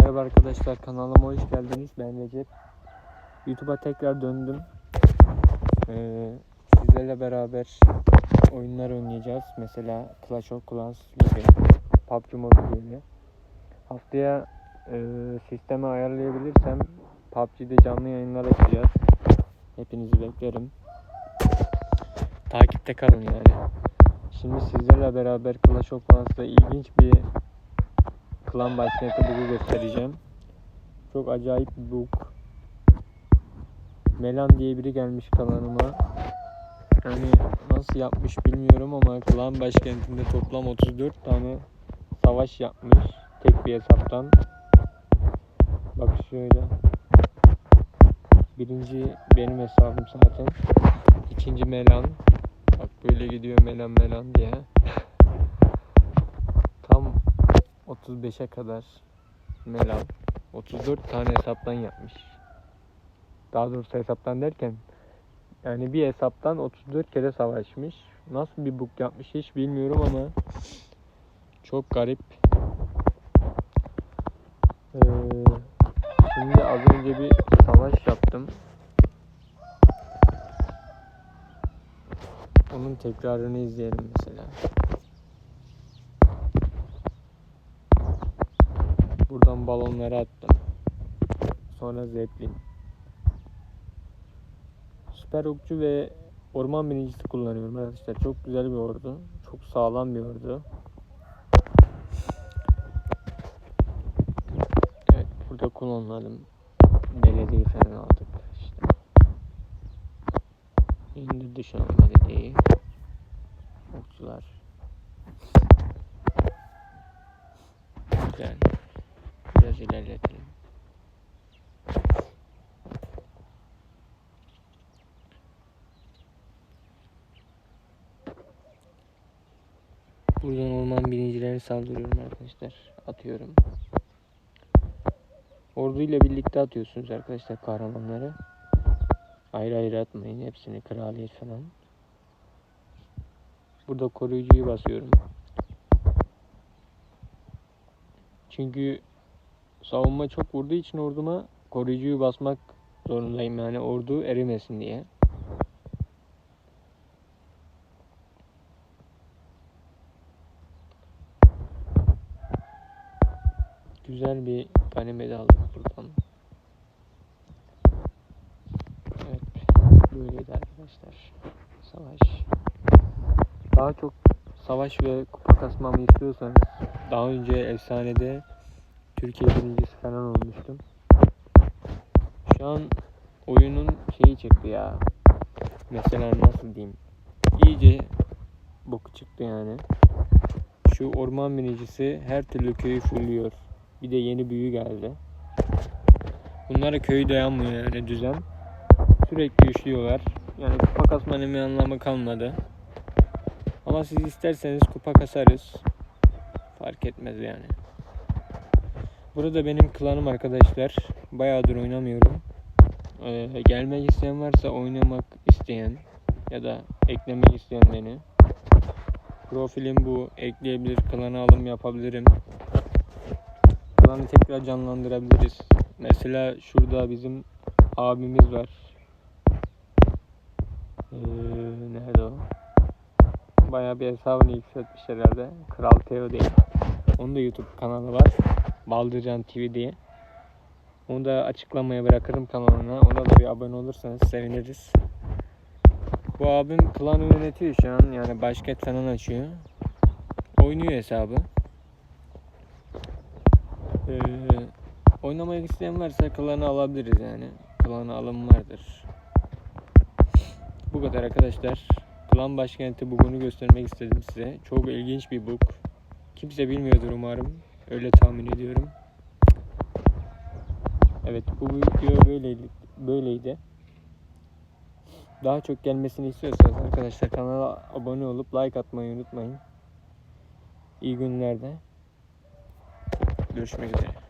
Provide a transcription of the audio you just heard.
Merhaba arkadaşlar kanalıma hoş geldiniz. Ben Recep. YouTube'a tekrar döndüm. Ee, sizlerle beraber oyunlar oynayacağız. Mesela Clash of Clans gibi, PUBG Mobile gibi. Haftaya e, sistemi ayarlayabilirsem PUBG'de canlı yayınlar açacağız. Hepinizi beklerim. Takipte kalın yani. Şimdi sizlerle beraber Clash of Clans'ta ilginç bir klan başkenti bug'u göstereceğim. Çok acayip bir bug. Melan diye biri gelmiş klanıma. Yani nasıl yapmış bilmiyorum ama klan başkentinde toplam 34 tane savaş yapmış. Tek bir hesaptan. Bak şöyle. Birinci benim hesabım zaten. İkinci Melan. Bak böyle gidiyor Melan Melan diye. 35'e kadar Melan 34 tane hesaptan yapmış. Daha doğrusu hesaptan derken yani bir hesaptan 34 kere savaşmış. Nasıl bir bug yapmış hiç bilmiyorum ama çok garip. Ee, şimdi az önce bir savaş yaptım. Onun tekrarını izleyelim mesela. Balonları attım. Sonra zeplin. Süper okçu ve orman binicisi kullanıyorum arkadaşlar. Çok güzel bir ordu. Çok sağlam bir ordu. Evet burada kullanalım. Belediye falan aldık işte. İndirdi şu an belediyeyi. Okçular. Güzel. Biraz ilerletelim. Buradan orman binicilerine saldırıyorum arkadaşlar. Atıyorum. Orduyla birlikte atıyorsunuz arkadaşlar kahramanları. Ayrı ayrı atmayın hepsini kraliyet falan. Burada koruyucuyu basıyorum. Çünkü savunma çok vurduğu için orduma koruyucuyu basmak zorundayım yani ordu erimesin diye. Güzel bir ganimet aldık buradan. Evet, böyleydi arkadaşlar. Savaş. Daha çok savaş ve kupa kasmamı istiyorsanız daha önce efsanede Türkiye birincisi falan olmuştum. Şu an oyunun şeyi çıktı ya. Mesela nasıl diyeyim? İyice boku çıktı yani. Şu orman binicisi her türlü köyü fulluyor. Bir de yeni büyü geldi. Bunlara köyü dayanmıyor yani düzen. Sürekli işliyorlar. Yani kupa kasmanın bir anlamı kalmadı. Ama siz isterseniz kupa kasarız. Fark etmez yani. Burada benim klanım arkadaşlar. Bayağıdır oynamıyorum. Ee, gelmek isteyen varsa oynamak isteyen ya da eklemek isteyen beni. Profilim bu. Ekleyebilir, klana alım yapabilirim. Klanı tekrar canlandırabiliriz. Mesela şurada bizim abimiz var. Ee, nerede o? Bayağı bir hesabını yükseltmiş herhalde. Kral Teo diye. Onun da YouTube kanalı var. Baldırcan TV diye. Onu da açıklamaya bırakırım kanalına. Ona da bir abone olursanız seviniriz. Bu abim klanı yönetiyor şu an. Yani başket falan açıyor. Oynuyor hesabı. Ee, oynamak isteyen varsa klanı alabiliriz yani. Klanı alım vardır. Bu kadar arkadaşlar. Klan başkenti bugünü göstermek istedim size. Çok ilginç bir bug. Kimse bilmiyordur umarım. Öyle tahmin ediyorum. Evet bu video böyleydi. böyleydi. Daha çok gelmesini istiyorsanız arkadaşlar kanala abone olup like atmayı unutmayın. İyi günlerde. Görüşmek üzere.